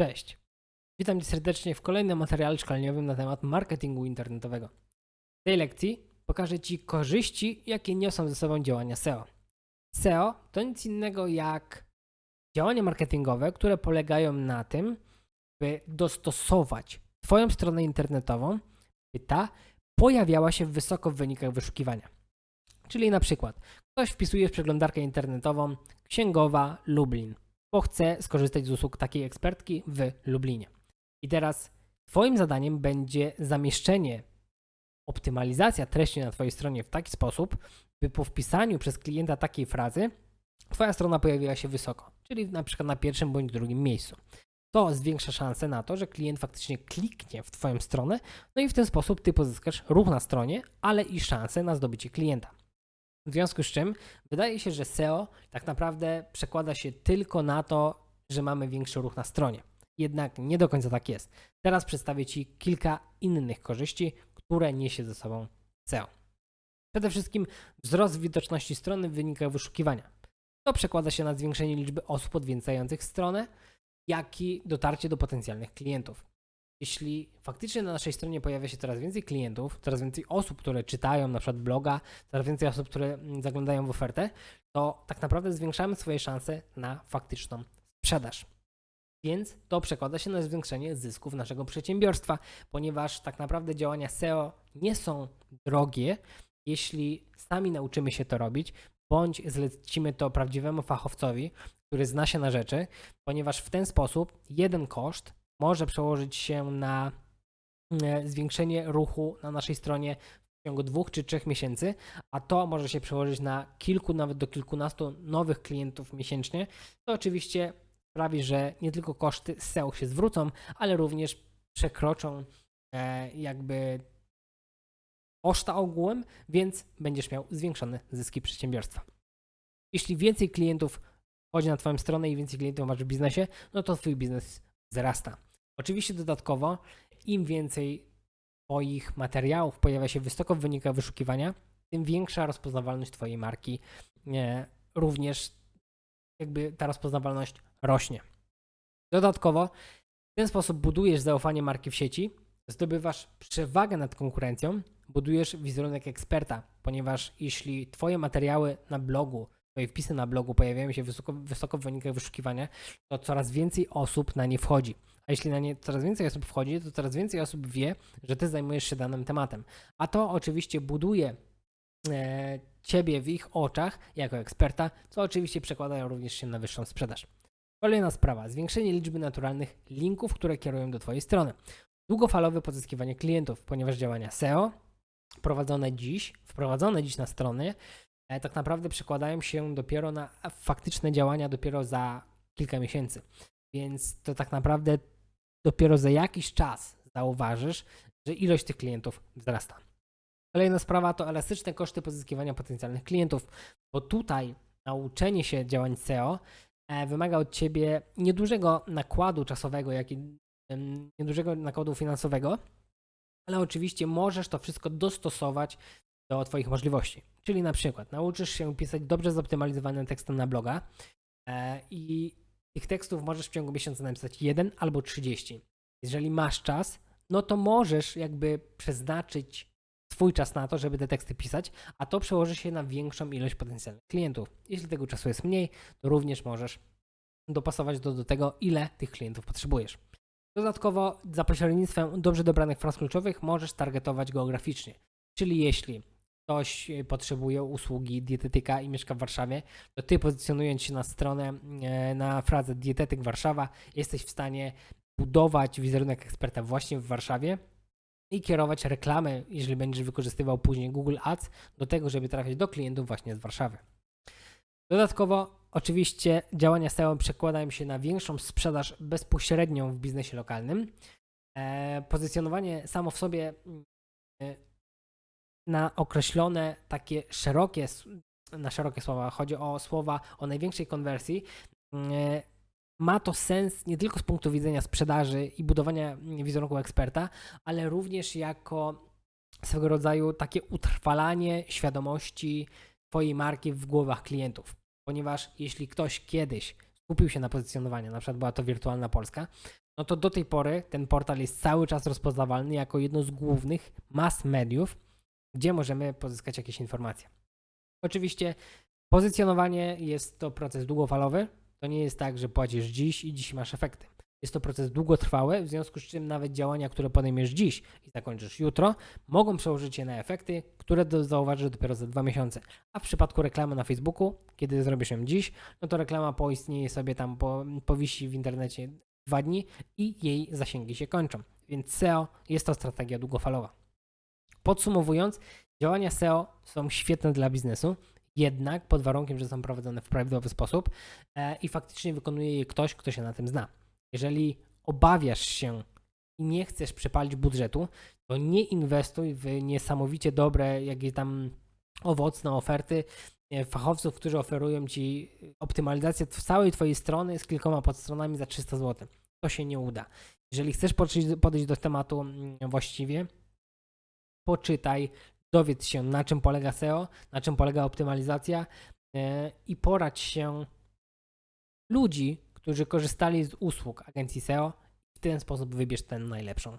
Cześć. Witam Cię serdecznie w kolejnym materiale szkoleniowym na temat marketingu internetowego. W tej lekcji pokażę Ci korzyści, jakie niosą ze sobą działania SEO. SEO to nic innego jak działania marketingowe, które polegają na tym, by dostosować Twoją stronę internetową, by ta pojawiała się wysoko w wynikach wyszukiwania. Czyli na przykład ktoś wpisuje w przeglądarkę internetową księgowa Lublin, bo chce skorzystać z usług takiej ekspertki w Lublinie. I teraz Twoim zadaniem będzie zamieszczenie, optymalizacja treści na Twojej stronie w taki sposób, by po wpisaniu przez klienta takiej frazy Twoja strona pojawiła się wysoko, czyli na przykład na pierwszym bądź drugim miejscu. To zwiększa szanse na to, że klient faktycznie kliknie w Twoją stronę, no i w ten sposób Ty pozyskasz ruch na stronie, ale i szansę na zdobycie klienta. W związku z czym wydaje się, że SEO tak naprawdę przekłada się tylko na to, że mamy większy ruch na stronie. Jednak nie do końca tak jest. Teraz przedstawię Ci kilka innych korzyści, które niesie ze sobą SEO. Przede wszystkim wzrost widoczności strony w wynikach wyszukiwania. To przekłada się na zwiększenie liczby osób odwiedzających stronę, jak i dotarcie do potencjalnych klientów. Jeśli faktycznie na naszej stronie pojawia się coraz więcej klientów, coraz więcej osób, które czytają na przykład bloga, coraz więcej osób, które mm, zaglądają w ofertę, to tak naprawdę zwiększamy swoje szanse na faktyczną sprzedaż. Więc to przekłada się na zwiększenie zysków naszego przedsiębiorstwa, ponieważ tak naprawdę działania SEO nie są drogie, jeśli sami nauczymy się to robić, bądź zlecimy to prawdziwemu fachowcowi, który zna się na rzeczy, ponieważ w ten sposób jeden koszt może przełożyć się na e, zwiększenie ruchu na naszej stronie w ciągu dwóch czy trzech miesięcy, a to może się przełożyć na kilku, nawet do kilkunastu nowych klientów miesięcznie. To oczywiście sprawi, że nie tylko koszty SEO się zwrócą, ale również przekroczą e, jakby koszta ogółem, więc będziesz miał zwiększone zyski przedsiębiorstwa. Jeśli więcej klientów wchodzi na Twoją stronę i więcej klientów masz w biznesie, no to Twój biznes wzrasta. Oczywiście dodatkowo, im więcej Twoich materiałów pojawia się wysoko w wynikach wyszukiwania, tym większa rozpoznawalność Twojej marki. E, również jakby ta rozpoznawalność rośnie. Dodatkowo w ten sposób budujesz zaufanie marki w sieci, zdobywasz przewagę nad konkurencją, budujesz wizerunek eksperta, ponieważ jeśli Twoje materiały na blogu, Twoje wpisy na blogu pojawiają się wysoko, wysoko w wynikach wyszukiwania, to coraz więcej osób na nie wchodzi. A jeśli na nie coraz więcej osób wchodzi, to coraz więcej osób wie, że Ty zajmujesz się danym tematem. A to oczywiście buduje e, Ciebie w ich oczach jako eksperta, co oczywiście przekładają również się na wyższą sprzedaż. Kolejna sprawa, zwiększenie liczby naturalnych linków, które kierują do Twojej strony. Długofalowe pozyskiwanie klientów, ponieważ działania SEO prowadzone dziś, wprowadzone dziś na strony, e, tak naprawdę przekładają się dopiero na faktyczne działania dopiero za kilka miesięcy. Więc to tak naprawdę dopiero za jakiś czas zauważysz, że ilość tych klientów wzrasta. Kolejna sprawa to elastyczne koszty pozyskiwania potencjalnych klientów, bo tutaj nauczenie się działań SEO e, wymaga od Ciebie niedużego nakładu czasowego, jak i niedużego nakładu finansowego, ale oczywiście możesz to wszystko dostosować do Twoich możliwości. Czyli na przykład nauczysz się pisać dobrze zoptymalizowane teksty na bloga e, i tych tekstów możesz w ciągu miesiąca napisać jeden albo 30. Jeżeli masz czas, no to możesz jakby przeznaczyć swój czas na to, żeby te teksty pisać, a to przełoży się na większą ilość potencjalnych klientów. Jeśli tego czasu jest mniej, to również możesz dopasować do, do tego, ile tych klientów potrzebujesz. Dodatkowo za pośrednictwem dobrze dobranych fraz kluczowych możesz targetować geograficznie. Czyli jeśli ktoś e, potrzebuje usługi dietetyka i mieszka w Warszawie, to ty pozycjonując się na stronę, e, na frazę dietetyk Warszawa, jesteś w stanie budować wizerunek eksperta właśnie w Warszawie i kierować reklamę, jeżeli będziesz wykorzystywał później Google Ads, do tego, żeby trafiać do klientów właśnie z Warszawy. Dodatkowo, oczywiście, działania SEO przekładają się na większą sprzedaż bezpośrednią w biznesie lokalnym. E, pozycjonowanie samo w sobie e, na określone takie szerokie, na szerokie słowa, chodzi o słowa o największej konwersji, e, ma to sens nie tylko z punktu widzenia sprzedaży i budowania wizerunku eksperta, ale również jako swego rodzaju takie utrwalanie świadomości Twojej marki w głowach klientów. Ponieważ jeśli ktoś kiedyś skupił się na pozycjonowaniu, na przykład była to Wirtualna Polska, no to do tej pory ten portal jest cały czas rozpoznawalny jako jedno z głównych mass mediów, gdzie możemy pozyskać jakieś informacje. Oczywiście pozycjonowanie jest to proces długofalowy. To nie jest tak, że płacisz dziś i dziś masz efekty. Jest to proces długotrwały, w związku z czym nawet działania, które podejmiesz dziś i zakończysz jutro, mogą przełożyć się na efekty, które do, zauważysz dopiero za dwa miesiące. A w przypadku reklamy na Facebooku, kiedy zrobisz ją dziś, no to reklama poistnieje sobie tam, po, powisi w internecie dwa dni i jej zasięgi się kończą. Więc SEO jest to strategia długofalowa. Podsumowując, działania SEO są świetne dla biznesu, jednak pod warunkiem, że są prowadzone w prawidłowy sposób e, i faktycznie wykonuje je ktoś, kto się na tym zna. Jeżeli obawiasz się i nie chcesz przepalić budżetu, to nie inwestuj w niesamowicie dobre, jakieś tam owocne oferty e, fachowców, którzy oferują ci optymalizację całej twojej strony z kilkoma podstronami za 300 zł. To się nie uda. Jeżeli chcesz podejść, podejść do tematu mm, właściwie, poczytaj, dowiedz się na czym polega SEO, na czym polega optymalizacja e, i poradź się ludzi, którzy korzystali z usług agencji SEO. W ten sposób wybierz tę najlepszą.